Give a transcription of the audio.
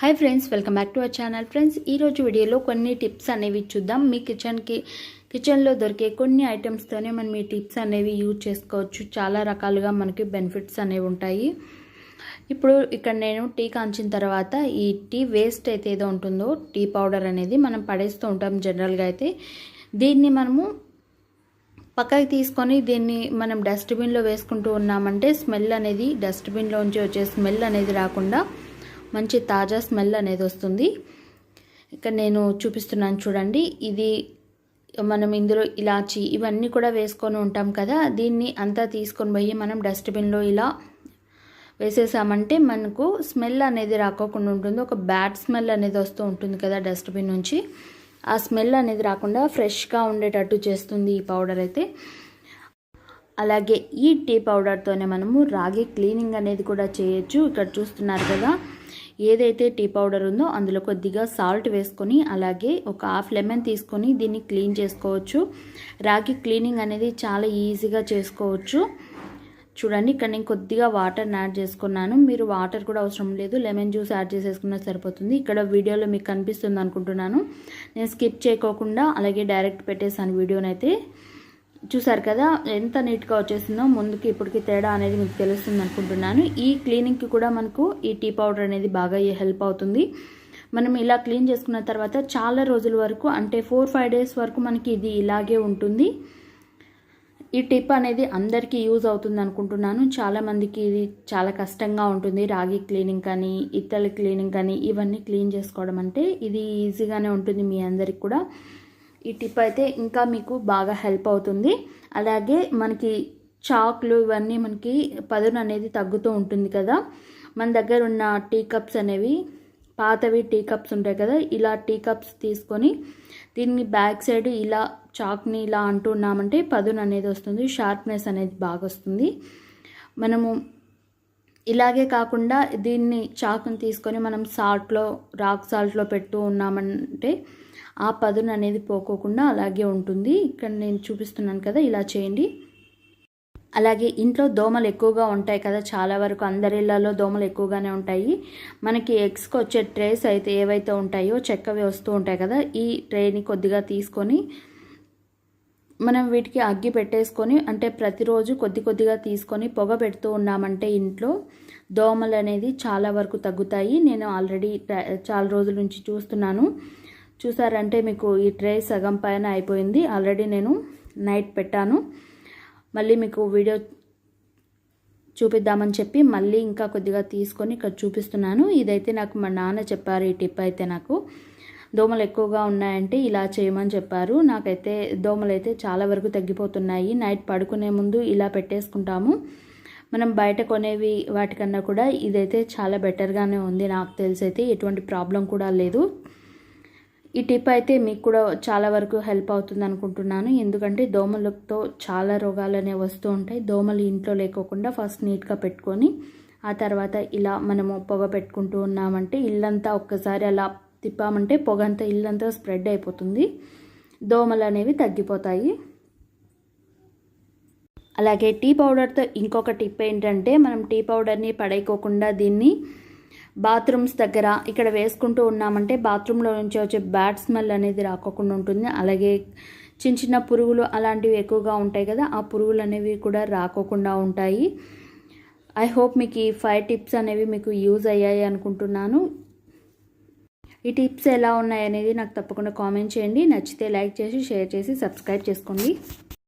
Hi friends welcome back to our channel friends ఈరోజు వీడియోలో కొన్ని టిప్స్ అనేవి చూద్దాం. మీ కిచెన్కి కిచెన్లో దొరికే కొన్ని ఐటమ్స్తోనే మనం ఈ టిప్స్ అనేవి యూజ్ చేసుకోవచ్చు. చాలా రకాలుగా మనకి బెనిఫిట్స్ అనేవి ఉంటాయి. ఇప్పుడు ఇక్కడ నేను టీ కాంచిన తర్వాత ఈ టీ వేస్ట్ అయితే ఏదో ఉంటుందో టీ పౌడర్ అనేది మనం పడేస్తూ ఉంటాం జనరల్గా అయితే. దీన్ని మనము పక్కకి తీసుకొని దీన్ని మనం డస్ట్బిన్లో వేసుకుంటూ ఉన్నామంటే స్మెల్ అనేది డస్ట్బిన్లోంచి వచ్చే స్మెల్ అనేది రాకుండా మంచి తాజా స్మెల్ అనేది వస్తుంది. ఇక్కడ నేను చూపిస్తున్నాను చూడండి. ఇది మనం ఇందులో ఇలాచి ఇవన్నీ కూడా వేసుకొని ఉంటాం కదా దీన్ని అంతా తీసుకొని పోయి మనం డస్ట్బిన్లో ఇలా వేసేసామంటే మనకు స్మెల్ అనేది రాకోకుండా ఉంటుంది. ఒక బ్యాడ్ స్మెల్ అనేది వస్తూ ఉంటుంది కదా డస్ట్బిన్ నుంచి. ఆ స్మెల్ అనేది రాకుండా ఫ్రెష్గా ఉండేటట్టు చేస్తుంది ఈ పౌడర్ అయితే. అలాగే ఈ టీ పౌడర్తోనే మనము రాగి క్లీనింగ్ అనేది కూడా చేయొచ్చు. ఇక్కడ చూస్తున్నారు కదా ఏదైతే టీ పౌడర్ ఉందో అందులో కొద్దిగా సాల్ట్ వేసుకొని అలాగే ఒక హాఫ్ లెమన్ తీసుకొని దీన్ని క్లీన్ చేసుకోవచ్చు. రాగి క్లీనింగ్ అనేది చాలా ఈజీగా చేసుకోవచ్చు. చూడండి ఇక్కడ నేను కొద్దిగా వాటర్ని యాడ్ చేసుకున్నాను. మీరు వాటర్ కూడా అవసరం లేదు. లెమన్ జ్యూస్ యాడ్ చేసేసుకున్నా సరిపోతుంది. ఇక్కడ వీడియోలో మీకు కనిపిస్తుంది అనుకుంటున్నాను. నేను స్కిప్ చేయకోకుండా అలాగే డైరెక్ట్ పెట్టేసాను వీడియోనైతే. చూసారు కదా ఎంత నీట్గా వచ్చేసిందో ముందుకి ఇప్పటికి తేడా అనేది మీకు తెలుస్తుంది అనుకుంటున్నాను. ఈ క్లీనింగ్కి కూడా మనకు ఈ టీ పౌడర్ అనేది బాగా హెల్ప్ అవుతుంది. మనం ఇలా క్లీన్ చేసుకున్న తర్వాత చాలా రోజుల వరకు అంటే ఫోర్ ఫైవ్ డేస్ వరకు మనకి ఇది ఇలాగే ఉంటుంది. ఈ టిప్ అనేది అందరికీ యూజ్ అవుతుంది అనుకుంటున్నాను. చాలామందికి ఇది చాలా కష్టంగా ఉంటుంది. రాగి క్లీనింగ్ కానీ ఇత్తలి క్లీనింగ్ కానీ ఇవన్నీ క్లీన్ చేసుకోవడం అంటే ఇది ఈజీగానే ఉంటుంది మీ అందరికి కూడా. ఈ టిప్ అయితే ఇంకా మీకు బాగా హెల్ప్ అవుతుంది. అలాగే మనకి చాక్లు ఇవన్నీ మనకి పదును అనేది తగ్గుతూ ఉంటుంది కదా. మన దగ్గర ఉన్న టీ కప్స్ అనేవి పాతవి టీ కప్స్ ఉంటాయి కదా ఇలా టీ కప్స్ తీసుకొని దీన్ని బ్యాక్ సైడ్ ఇలా చాక్ని ఇలా అంటున్నామంటే పదును అనేది వస్తుంది షార్ప్నెస్ అనేది బాగా వస్తుంది. మనము ఇలాగే కాకుండా దీన్ని చాకుని తీసుకొని మనం సాల్ట్లో రాక్ సాల్ట్లో పెడుతూ ఉన్నామంటే ఆ పదును అనేది పోకోకుండా అలాగే ఉంటుంది. ఇక్కడ నేను చూపిస్తున్నాను కదా ఇలా చేయండి. అలాగే ఇంట్లో దోమలు ఎక్కువగా ఉంటాయి కదా చాలా వరకు అందరిళ్ళలో దోమలు ఎక్కువగానే ఉంటాయి. మనకి ఎగ్స్కి వచ్చే ట్రేస్ అయితే ఏవైతే ఉంటాయో చెక్కవి వస్తూ ఉంటాయి కదా ఈ ట్రేని కొద్దిగా తీసుకొని మనం వీటికి అగ్గి పెట్టేసుకొని అంటే ప్రతిరోజు కొద్ది కొద్దిగా తీసుకొని పొగ పెడుతూ ఉన్నామంటే ఇంట్లో దోమలు అనేది చాలా వరకు తగ్గుతాయి. నేను ఆల్రెడీ చాలా రోజుల నుంచి చూస్తున్నాను. చూసారంటే మీకు ఈ ట్రే సగం పైన అయిపోయింది. ఆల్రెడీ నేను నైట్ పెట్టాను. మళ్ళీ మీకు వీడియో చూపిద్దామని చెప్పి మళ్ళీ ఇంకా కొద్దిగా తీసుకొని ఇక్కడ చూపిస్తున్నాను. ఇదైతే నాకు మా నాన్న చెప్పారు ఈ టిప్ అయితే నాకు. దోమలు ఎక్కువగా ఉన్నాయంటే ఇలా చేయమని చెప్పారు. నాకైతే దోమలు అయితే చాలా వరకు తగ్గిపోతున్నాయి. నైట్ పడుకునే ముందు ఇలా పెట్టేసుకుంటాము. మనం బయట కొనేవి వాటికన్నా కూడా ఇదైతే చాలా బెటర్గానే ఉంది. నాకు తెలిసి అయితే ఎటువంటి ప్రాబ్లం కూడా లేదు. ఈ టిప్ అయితే మీకు కూడా చాలా వరకు హెల్ప్ అవుతుంది అనుకుంటున్నాను. ఎందుకంటే దోమలతో చాలా రోగాలు అనేవి వస్తూ ఉంటాయి. దోమలు ఇంట్లో లేకోకుండా ఫస్ట్ నీట్గా పెట్టుకొని ఆ తర్వాత ఇలా మనము పొగ పెట్టుకుంటూ ఉన్నామంటే ఇల్లంతా ఒక్కసారి అలా తిప్పామంటే పొగ అంతా ఇల్లంతా స్ప్రెడ్ అయిపోతుంది. దోమలు అనేవి తగ్గిపోతాయి. అలాగే టీ పౌడర్తో ఇంకొక టిప్ ఏంటంటే మనం టీ పౌడర్ని పడేయకోకుండా దీన్ని బాత్రూమ్స్ దగ్గర ఇక్కడ వేసుకుంటూ ఉన్నామంటే బాత్రూంలో నుంచి వచ్చే బ్యాడ్ స్మెల్ అనేది రాకోకుండా ఉంటుంది. అలాగే చిన్న చిన్న పురుగులు అలాంటివి ఎక్కువగా ఉంటాయి కదా ఆ పురుగులు అనేవి కూడా రాకోకుండా ఉంటాయి. ఐ హోప్ మీకు ఈ ఫైవ్ టిప్స్ అనేవి మీకు యూజ్ అయ్యాయి అనుకుంటున్నాను. ఈ టిప్స్ ఎలా ఉన్నాయి అనేది నాకు తప్పకుండా కామెంట్ చేయండి. నచ్చితే లైక్ చేసి షేర్ చేసి సబ్స్క్రైబ్ చేసుకోండి.